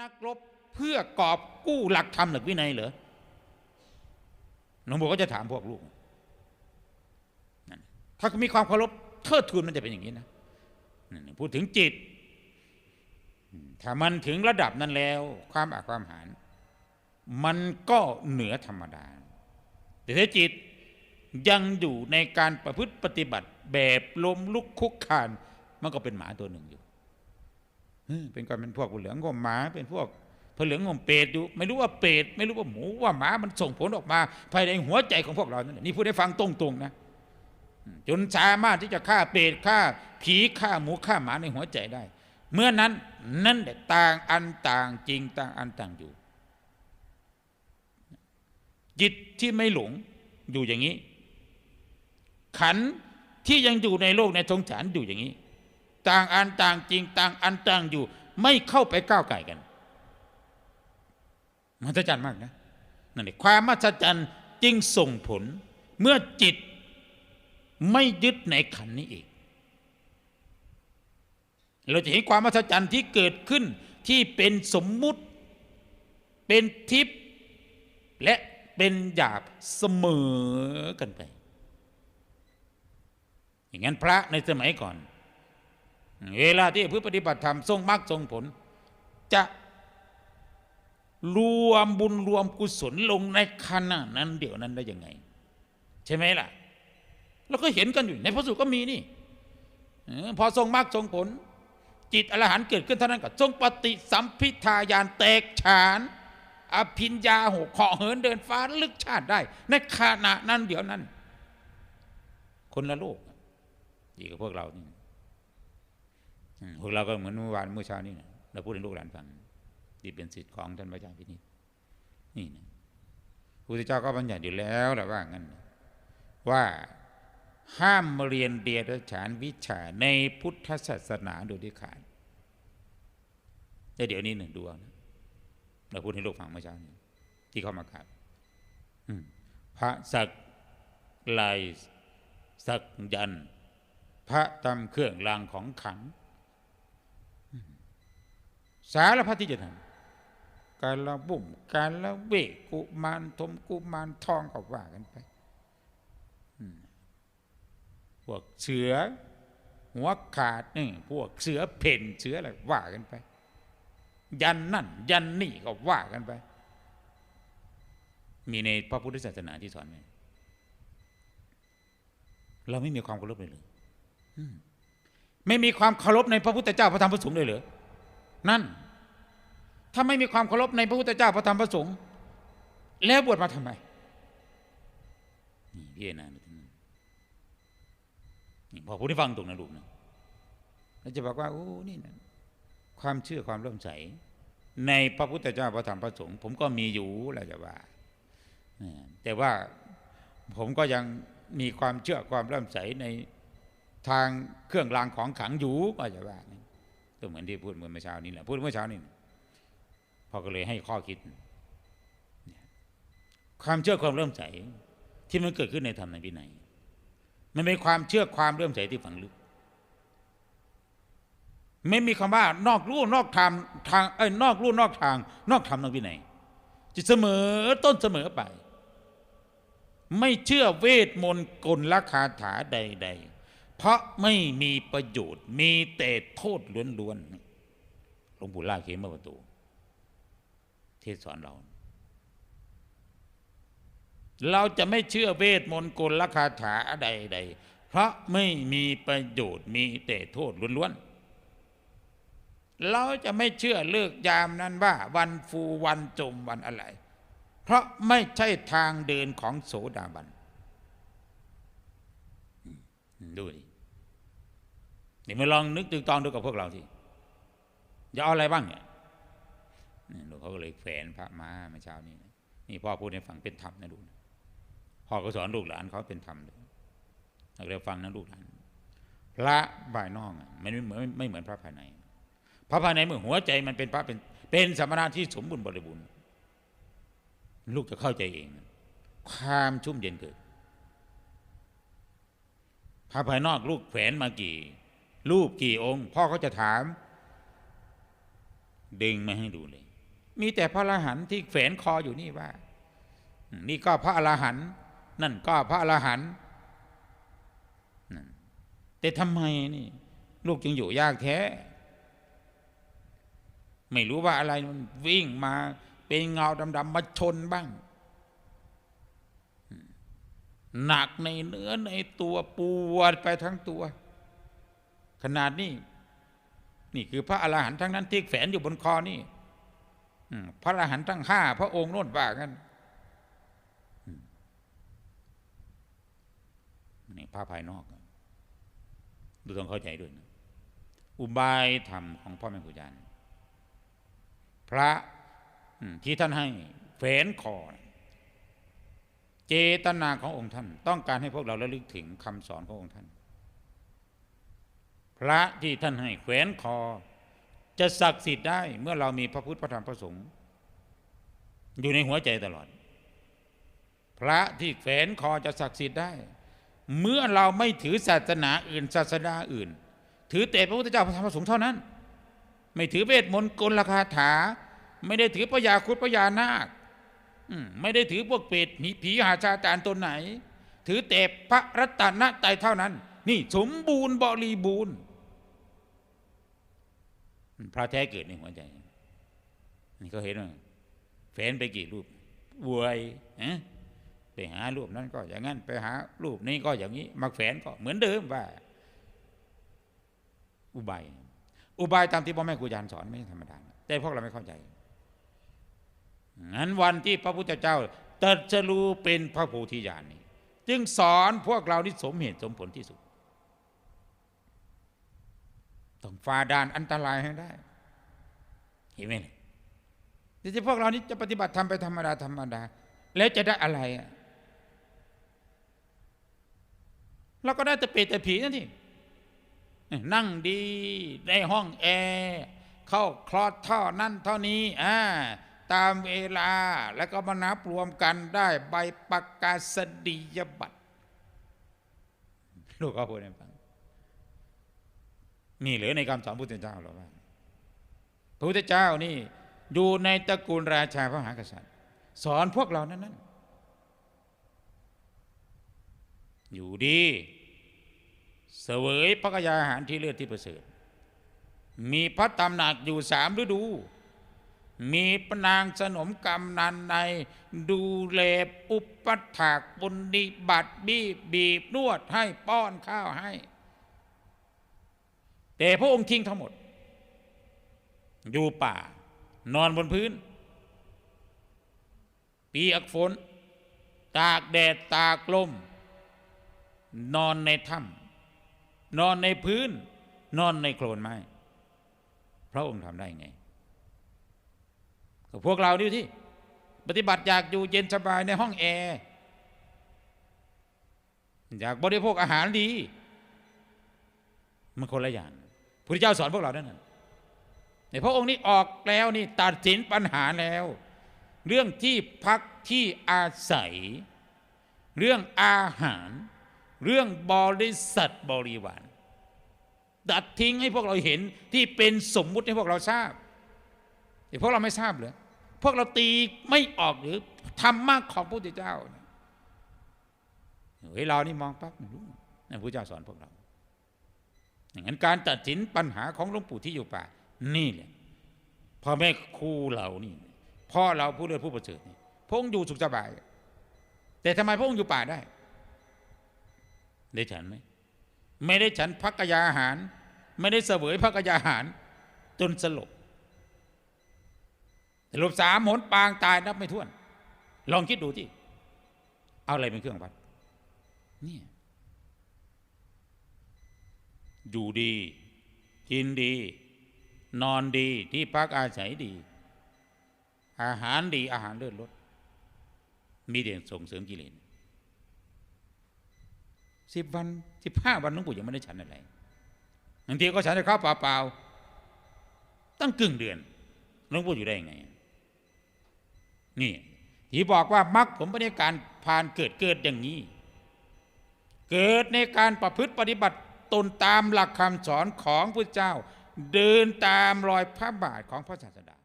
นักรบเพื่อกอบกู้หลักธรรมหลักวินัยเหรอหลวงปู่ก็จะถามพวกลูกถ้ามีความเคารพเทิดทูนมันจะเป็นอย่างนี้นะพูดถึงจิต ถ้ามันถึงระดับนั้นแล้ว ความอาความหารมันก็เหนือธรรมดา แต่ถ้าจิตยังอยู่ในการประพฤติปฏิบัติแบบลมลุกคุกคาน มันก็เป็นหมาตัวหนึ่งอยู่ เป็นการเป็นพวกเหลืองงมหมาเป็นพวกผเหลืองงมเปรตอยู่ ไม่รู้ว่าเปรตไม่รู้ว่าหมูว่าหมามันส่งผลออกมา ภายในหัวใจของพวกเรานั่นนี่พูดให้ฟังตรงๆนะจนสามารถที่จะฆ่าเปรตฆ่าผีฆ่าหมูฆ่าหมาในหัวใจได้ เมื่อนั้นนั่นแหละต่างอันต่างจริงต่างอันต่างอยู่ จิตที่ไม่หลงอยู่อย่างนี้ ขันที่ยังอยู่ในโลกในสงสารอยู่อย่างนี้ ต่างอันต่างจริงต่างอันต่างอยู่ ไม่เข้าไปก้าวไก่กันมหัศจรรย์มากนะนั่นเองความมหัศจรรย์จึงส่งผล เมื่อจิตไม่ยึดในขันนี้อีกเราจะเห็นความมหัศจรรย์ที่เกิดขึ้นที่เป็นสมมุติ เป็นทิพย์และเป็นหยาบเสมอกันไป อย่างนั้นพระในสมัยก่อน เวลาที่ผู้ปฏิบัติธรรมทรงมรรคทรงผล จะรวมบุญรวมกุศลลงในขณะนั้น เดี๋ยวนั้นได้ยังไง ใช่ไหมล่ะเราก็เห็นกันอยู่ในพระสูตรก็มีนี่พอทรงมรรคทรงผล จิตอรหันต์เกิดขึ้นเท่านั้นก็ทรงปฏิสัมพิทายานแตกฉานอภิญญาหกเหาะเหินเดินฟ้าลึกชาติได้ ในขณะนั้นเดี๋ยวนั้น คนละโลกดีกับพวกเรานี่ พวกเราก็เหมือนเมื่อวานเมื่อเช้านี่นะเราพูดให้ลูกหลานฟังที่เป็นสิทธิ์ของท่านพระอาจารย์พินิจนี่นะพระเจ้าก็บัญญัติอยู่แล้วแหละว่างั้นว่าห้ามเรียนเดียรฉานวิชาในพุทธศาสนาโดยเด็ดขาดแต่เดี๋ยวนี้หนึ่งดูเอานะเราพูดให้ลูกฟังเมื่อเช้านี้ที่เข้ามากราบพระสักลายสักยัน พระตำเครื่องรางของขัง สารพัดที่จะทำการละบุ่มการละเวกกุมารทมกุมารทองก็ว่ากันไปพวกเสือ หัวขาดนี่พวกเสือเพ่นเสืออะไรว่ากันไป ยันนั่น ยันนี่ก็ว่ากันไป มีในพระพุทธศาสนาที่สอนไหมเราไม่มีความเคารพเลยเลยอืมไม่มีความเคารพในพระพุทธเจ้าพระธรรมพระสงฆ์เลยเหรือ นั่น ถ้าไม่มีความเคารพในพระพุทธเจ้าพระธรรมพระสงฆ์แล้วบวชมาทำไมนี่พี่นาดูที่นั่นนี่พอพูดให้ฟังตรงนะลูกนะแล้วจะบอกว่าโอ้นี่นะความเชื่อความเริ่อมใสในพระพุทธเจ้าพระธรรมพระสงฆ์ผมก็มีอยู่แล้วจะว่าแต่ว่าผมก็ยังมีความเชื่อความเริ่อมใสในทางเครื่องรางของขังอยู่ก็จะว่า ก็เหมือนที่พูดเมื่อเช้านี้แหละพูดเมื่อเช้านี้พ่อก็เลยให้ข้อคิด ความเชื่อความเริ่อมใสที่มันเกิดขึ้นในธรรมในวินัยมันเป็นความเชื่อความเริ่อมใสที่ฝังลึก ไม่มีคำว่านอกลู่นอกทางทางเอ้ยนอกลู่นอกทาง นอกธรรมนอกวินัยจะเสมอต้นเสมอไป ไม่เชื่อเวทมนต์กลละคาถาใด ๆ เพราะไม่มีประโยชน์ มีแต่โทษล้วนๆหลวงปู่ล่าเขมประตู เทศสอนเรา เราจะไม่เชื่อเวทมนต์กลลคาถาใดๆเพราะไม่มีประโยชน์ มีแต่โทษล้วนๆ เราจะไม่เชื่อเลิกยามนั้นว่า วันฟูวันจมวันอะไร เพราะไม่ใช่ทางเดินของโสดาบันดูดิ นี่มาลองนึกตึกตองดูกับพวกเราที่จะเอาอะไรบ้างเนี่ยหลวงเขาก็เลยแฝนพระมาเมื่อเช้านี้นะนี่พ่อพูดให้ฟังเป็นธรรมนะลูกนะพ่อก็สอนลูกหลานเขาเป็นธรรมเลยเราเรียฟังนะลูกหลาน พระภายนอกมันไม่เหมือนไม่เหมือนพระภายใน พระภายในเมื่อหัวใจมันเป็นพระเป็นเป็นสมณะที่สมบูรณ์บริบูรณ์ลูกจะเข้าใจเอง ความชุ่มเย็นเกิดพระภายนอกลูกแขวนมากี่ รูปกี่องค์ พ่อเขาจะถาม ดึงมาให้ดูเลย มีแต่พระอรหันต์ที่แฝนคออยู่นี่ว่า นี่ก็พระอรหันต์นั่นก็พระอรหันต์แต่ทำไมนี่ ลูกจึงอยู่ยากแท้ ไม่รู้ว่าอะไรมันวิ่งมาเป็นเงาดำๆมาชนบ้างหนักในเนื้อในตัวปวดไปทั้งตัว ขนาดนี้นี่คือพระอรหันต์ทั้งนั้นที่แฝนอยู่บนคอนี่อพระอรหันต์ทั้งห้าพระองค์โน่นว่ากันนี่ภาพภายนอก ดูต้องเข้าใจด้วยนะอุบายธรรมของพ่อแม่ครูอาจารย์พระที่ท่านให้แฝนคอเจตนาขององค์ท่าน ต้องการให้พวกเราระลึกถึงคำสอนขององค์ท่าน พระที่ท่านให้แขวนคอ จะศักดิ์สิทธิ์ได้เมื่อเรามีพระพุทธพระธรรมพระสงฆ์อยู่ในหัวใจตลอด พระที่แขวนคอจะศักดิ์สิทธิ์ได้ เมื่อเราไม่ถือศาสนาอื่นศาสดาอื่น ถือแต่พระพุทธเจ้าพระธรรมพระสงฆ์เท่านั้น ไม่ถือเวทมนต์กลคาถา ไม่ได้ถือพระยาคุดพระยานาคไม่ได้ถือพวกเปรตผีผีหาชาจารย์ตนไหน ถือแต่พระรัตนตรัยเท่านั้น นี่สมบูรณ์บริบูรณ์ พระแท้เกิดในหัวใจนี่เขาเห็นว่าแฟนไปกี่รูปบวยฮะไปหารูปนั้นก็อย่างนั้น ไปหารูปนี้ก็อย่างนี้มาแฝนก็เหมือนเดิมว่า อุบาย อุบายตามที่พ่อแม่ครูอาจารย์สอนไม่ธรรมดาแต่พวกเราไม่เข้าใจงั้นวันที่พระพุทธเจ้าตรัสรู้เป็นพระโพธิญาณนี้ จึงสอนพวกเราที่สมเหตุสมผลที่สุด ต้องฝ่าด่านอันตรายให้ได้ เห็นไหมเนี่ยเดี๋ยวพวกเรานี้จะปฏิบัติทำไปธรรมดาธรรมดา แล้วจะได้อะไรอะเราก็ได้แต่เปรตแต่ผีนั่นที่นั่งดีในห้องแอร์เข้าคลอดเท่านั้นเท่านี้อ่าตามเวลาแล้วก็มานับรวมกันได้ใบประกาศนียบัตรลูกเขาพูดให้ฟัง นี่เหรือในคำสอนพระพุทธเจ้าหรอว่าพระพุทธเจ้านี่อยู่ในตระกูลราชาพระมหากษัตริย์ สอนพวกเรานั้นนั้นอยู่ดีเสวยพระกยาหารที่เลือดที่ประเสริฐมีพระตำหนักอยู่สามฤดู มีปนางสนมกรรมนันในดูแลอุปถากบุญนิบัติบีบีบนวดให้ป้อนข้าวให้ แต่พระองค์ทิ้งทั้งหมด อยู่ป่า นอนบนพื้น ปีอักฝน ตากแดดตากลม นอนในถ้ำนอนในพื้น นอนในโคลนไม้พระองค์ทำได้ไงก็พวกเราดิที่ ปฏิบัติอยากอยู่เย็นสบายในห้องแอร์อยากบริโภคอาหารดี มันคนละอย่าง พระเจ้าสอนพวกเรานั่นน่ะในพระองค์นี้ออกแล้วนี่ตัดสินปัญหาแล้ว เรื่องที่พักที่อาศัย เรื่องอาหาร เรื่องบริษัทบริวารตัดทิ้งให้พวกเราเห็นที่เป็นสมมุติให้พวกเราทราบแต่พวกเราไม่ทราบเลยพวกเราตีไม่ออกหรือทำมากของพระพุทธเจ้าเฮ้ยเรานี่มองปั๊บไม่รู้นะพระเจ้าสอนพวกเรา อย่างนั้นการตัดสินปัญหาของหลวงปู่ที่อยู่ป่า นี่แหละพ่อแม่ครูเรานี่พ่อเราผู้เลือผู้ประเสริฐนี่พงอยู่สุขสบาย แต่ทำไมพงอยู่ป่าได้ ได้ฉันไหมไม่ได้ฉันพักกยาอาหาร ไม่ได้เสวยพักกยาอาหาร จนสลบสลบสามหนปางตายนับไม่ถ้วน ลองคิดดูที่เอาอะไรเป็นเครื่องวัดนี่ อยู่ดี กินดี นอนดีที่พักอาศัยดี อาหารดีอาหารเลือดลดมีเด่นส่งเสริมกิเลสสิบวันสิบห้าวันหลวงปู่ยังไม่ได้ฉันอะไรบางทีก็ฉันแต่ข้าวเปล่าๆตั้งกึ่งเดือนหลวงปู่อยู่ได้ยังไง นี่ที่บอกว่ามรรคผมไม่ได้การผ่านเกิดเกิดอย่างนี้ เกิดในการประพฤติปฏิบัติ ตนตามหลักคำสอนของพระเจ้า เดินตามรอยพระบาทของพระศาสดา